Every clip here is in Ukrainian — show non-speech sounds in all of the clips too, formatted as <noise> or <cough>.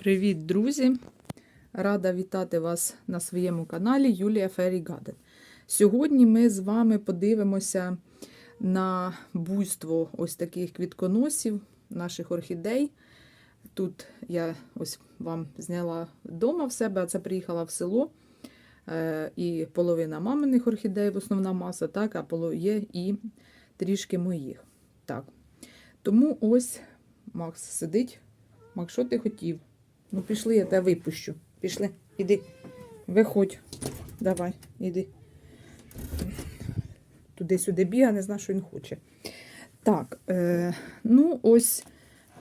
Привіт, друзі! Рада вітати вас на своєму каналі Юлія Фері Гаден. Сьогодні ми з вами подивимося на буйство ось таких квітконосів, наших орхідей. Тут я ось вам зняла вдома в себе, а це приїхала в село. Е, І половина маминих орхідей, основна маса, так, а є і трішки моїх. Так. Тому ось Макс сидить. Макс, що ти хотів? Ну, пішли, я тебе випущу. Пішли, іди. Виходь. Давай, іди. Туди-сюди біга, не знаю, що він хоче. Так, е, ну, ось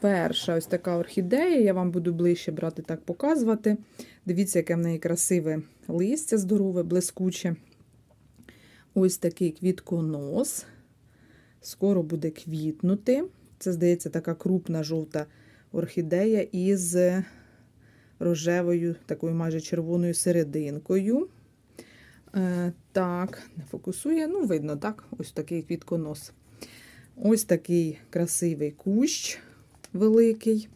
перша ось така орхідея. Я вам буду ближче брати так показувати. Дивіться, яке в неї красиве листя, здорове, блискуче. Ось такий квітконос. Скоро буде квітнути. Це, здається, така крупна жовта орхідея із рожевою, такою майже червоною серединкою. Е, так, не фокусує, ну, видно, так, ось такий квітконос. Ось такий красивий кущ великий.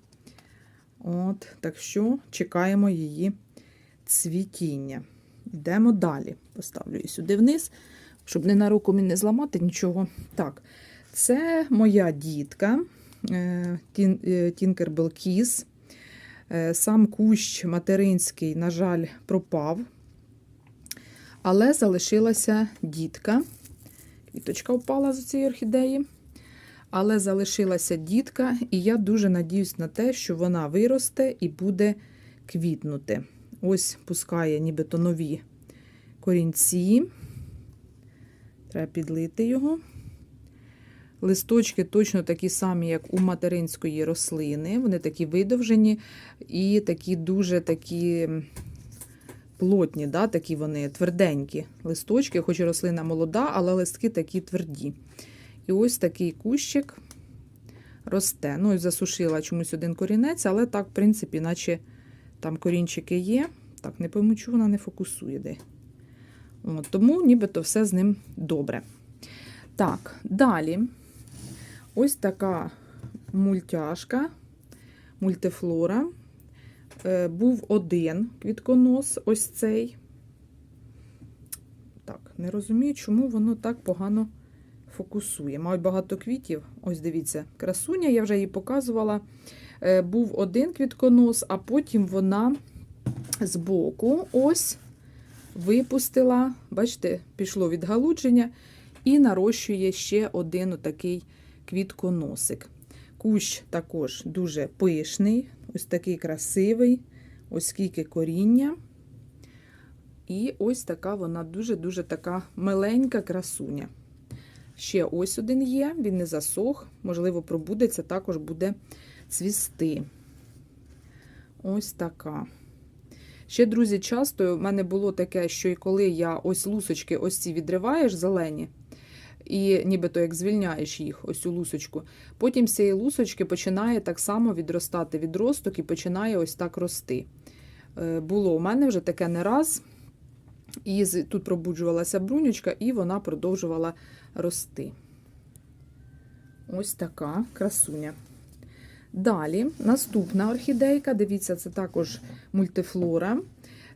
От, так що чекаємо її цвітіння. Йдемо далі. Поставлю її сюди вниз, щоб не на руку мені не зламати нічого. Так, це моя дітка. Е, Сам кущ материнський, на жаль, пропав, але залишилася дітка. Квіточка впала з цієї орхідеї. Але залишилася дітка, і я дуже надіюсь на те, що вона виросте і буде квітнути. Ось пускає нібито нові корінці. Треба підлити його. Листочки точно такі самі, як у материнської рослини. Вони такі видовжені і такі дуже такі плотні, да, такі вони тверденькі листочки, хоч і рослина молода, але листки такі тверді. І ось такий кущик росте. Ну, і засушила чомусь один корінець, але так, в принципі, наче там корінчики є. Так, не пойму, чого вона не фокусує де. От, тому нібито все з ним добре. Так, далі. Ось така мультяшка, мультифлора. Е, був один квітконос, ось цей. Так, не розумію, чому воно так погано фокусує. Мають багато квітів. Ось дивіться, красуня, я вже її показувала. Е, був один квітконос, а потім вона збоку ось випустила, бачите, пішло відгалудження і нарощує ще один отакий квітконосик. Кущ також дуже пишний, ось такий красивий, ось скільки коріння. І ось така вона дуже-дуже така миленька красуня. Ще ось один є, він не засох, можливо, пробудеться, також буде цвісти. Ось така. Ще, друзі, часто в мене було таке, що і коли я ось лусочки ось ці відриваєш зелені, і нібито як звільняєш їх, ось цю лусочку. Потім з цієї лусочки починає так само відростати відросток і починає ось так рости. Е, Було у мене вже таке не раз. І тут пробуджувалася брунючка, і вона продовжувала рости. Ось така красуня. Далі, наступна орхідейка, дивіться, це також мультифлора.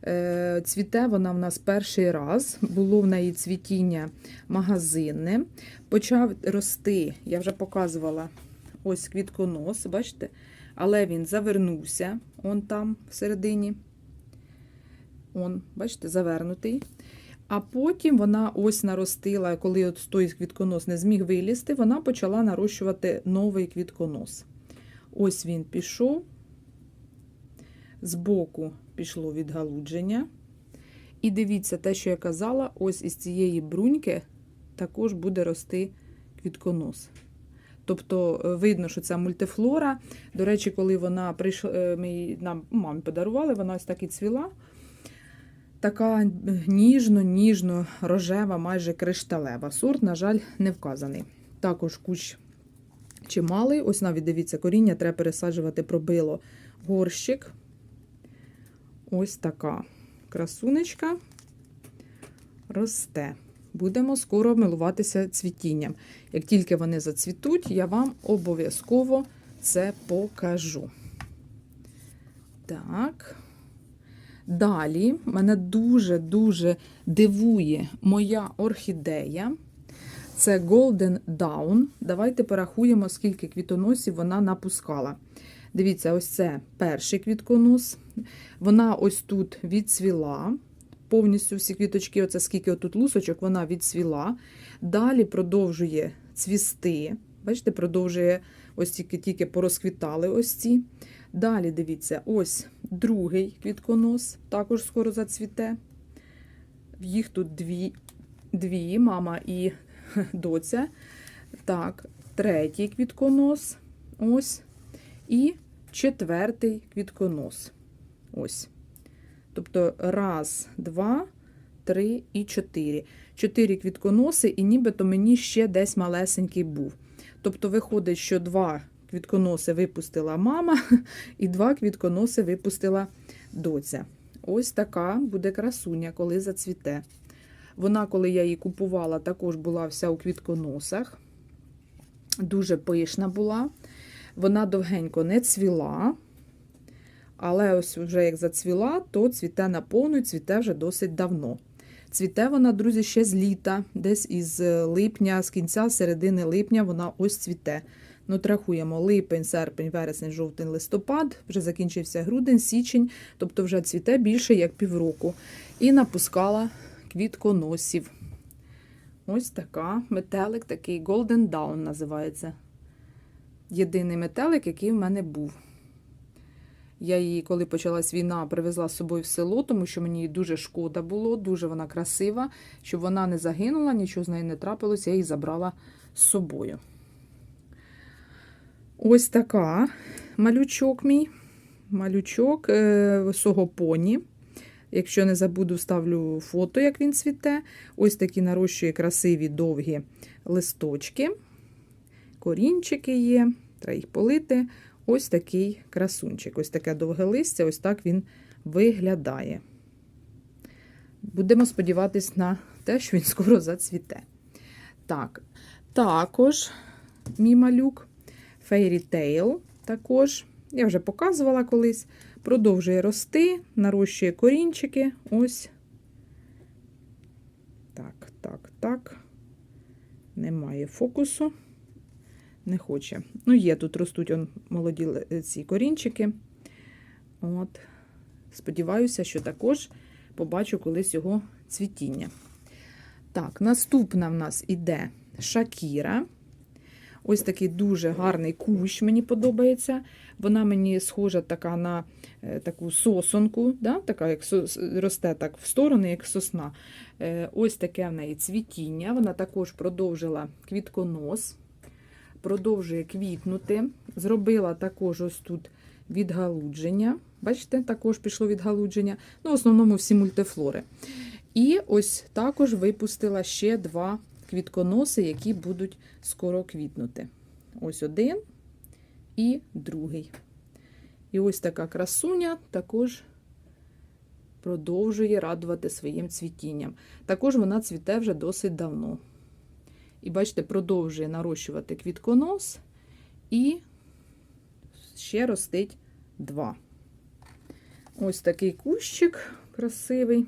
Е, Цвіте вона в нас перший раз, було в неї цвітіння магазинне. Почав рости, я вже показувала ось квітконос, бачите? Але він завернувся, он там всередині. Он, бачите, завернутий. А потім вона ось наростила, коли от той квітконос не зміг вилізти, вона почала нарощувати новий квітконос. Ось він пішов, збоку пішло відгалудження. І дивіться, те, що я казала, ось із цієї бруньки також буде рости квітконос. Тобто е, видно, що це мультифлора. До речі, коли вона прийшла, е, ми нам мамі подарували, вона ось так і цвіла. Така ніжно-ніжно рожева, майже кришталева. Сорт, на жаль, не вказаний. Також кущ чималий. Ось навіть дивіться, коріння треба пересаджувати пробило горщик. Ось така красунечка росте. Будемо скоро милуватися цвітінням. Як тільки вони зацвітуть, я вам обов'язково це покажу. Так. Далі мене дуже-дуже дивує моя орхідея. Це Golden Dawn. Давайте порахуємо, скільки квітоносів вона напускала. Дивіться, ось це перший квітконос. Вона ось тут відцвіла. Повністю всі квіточки, оце скільки тут лусочок, вона відцвіла. Далі продовжує цвісти. Бачите, продовжує ось тільки тільки порозквітали ось ці. Далі дивіться, ось другий квітконос, також скоро зацвіте. Їх тут дві, дві мама і <laughs> доця. Так, третій квітконос. Ось. І четвертий квітконос. Ось. Тобто раз, два, три і чотири. Чотири квітконоси, і нібито мені ще десь малесенький був. Тобто, виходить, що два квітконоси випустила мама, <laughs> і два квітконоси випустила доця. Ось така буде красуня, коли зацвіте. Вона, коли я її купувала, також була вся у квітконосах. Дуже пишна була. Вона довгенько не цвіла. Але ось вже як зацвіла, то цвіте наповну цвіте вже досить давно. Цвіте вона, друзі, ще з літа, десь із липня, з кінця середини липня вона ось цвіте. Ну, рахуємо липень, серпень, вересень, жовтень, листопад, вже закінчився грудень, січень, тобто вже цвіте більше як півроку. І напускала квітконосів. Ось така метелик, такий Golden Dawn називається. Єдиний метелик, який в мене був. Я її, коли почалась війна, привезла з собою в село, тому що мені її дуже шкода було, дуже вона красива. Щоб вона не загинула, нічого з нею не трапилося, я її забрала з собою. Ось така малючок мій. Малючок е, висого поні. Якщо не забуду, ставлю фото, як він цвіте. Ось такі нарощує красиві довгі листочки. Корінчики є, треба їх полити. Ось такий красунчик. Ось таке довге листя, ось так він виглядає. Будемо сподіватись на те, що він скоро зацвіте. Так, також мій малюк Fairy Tail також. Я вже показувала колись. Продовжує рости, нарощує корінчики. Ось. Так, так, так. Немає фокусу. Не хоче. Ну, є, тут ростуть он, молоді ці корінчики. От. Сподіваюся, що також побачу колись його цвітіння. Так, наступна в нас іде Шакіра. Ось такий дуже гарний кущ, мені подобається. Вона мені схожа така на е, таку сосонку, да? така як сос, росте так в сторони, як сосна. Е, ось таке в неї цвітіння. Вона також продовжила квітконос, продовжує квітнути. Зробила також ось тут відгалудження. Бачите, також пішло відгалудження. Ну, в основному всі мультифлори. І ось також випустила ще два квітконоси, які будуть скоро квітнути. Ось один і другий. І ось така красуня також продовжує радувати своїм цвітінням. Також вона цвіте вже досить давно. І бачите, продовжує нарощувати квітконос, і ще ростить два. Ось такий кущик красивий.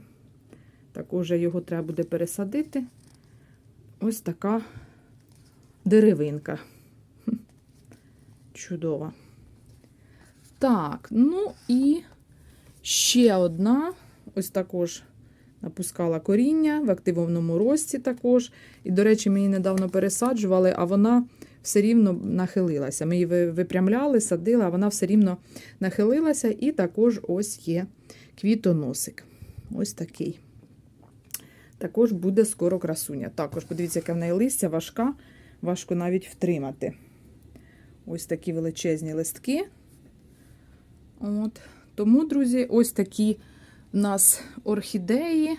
Також його треба буде пересадити ось така деревинка. <laughs> Чудова. Так, ну і ще одна, ось також напускала коріння в активному рості також. І, до речі, ми її недавно пересаджували, а вона все рівно нахилилася. Ми її випрямляли, садили, а вона все рівно нахилилася. І також ось є квітоносик. Ось такий. Також буде скоро красуня. Також, подивіться, яке в неї листя важка, важко навіть втримати. Ось такі величезні листки. От. Тому, друзі, ось такі в нас орхідеї.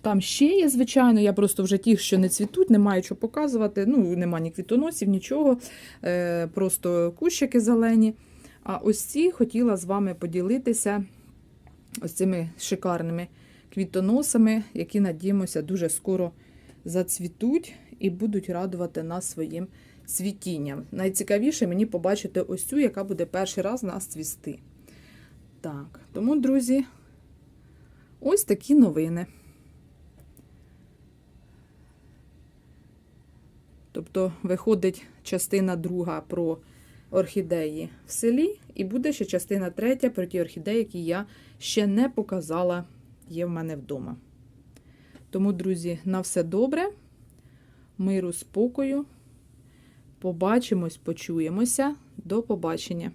Там ще є, звичайно, я просто вже ті, що не цвітуть, не маю що показувати. Ну, нема ні квітоносів, нічого. Е, Просто кущики зелені. А ось ці хотіла з вами поділитися ось цими шикарними квітоносами, які, надіємося, дуже скоро зацвітуть і будуть радувати нас своїм цвітіння. Найцікавіше мені побачити ось цю, яка буде перший раз нас цвісти. Так, тому, друзі, ось такі новини. Тобто, виходить частина друга про орхідеї в селі, і буде ще частина третя про ті орхідеї, які я ще не показала, є в мене вдома. Тому, друзі, на все добре, миру, спокою. Побачимось, почуємося. До побачення!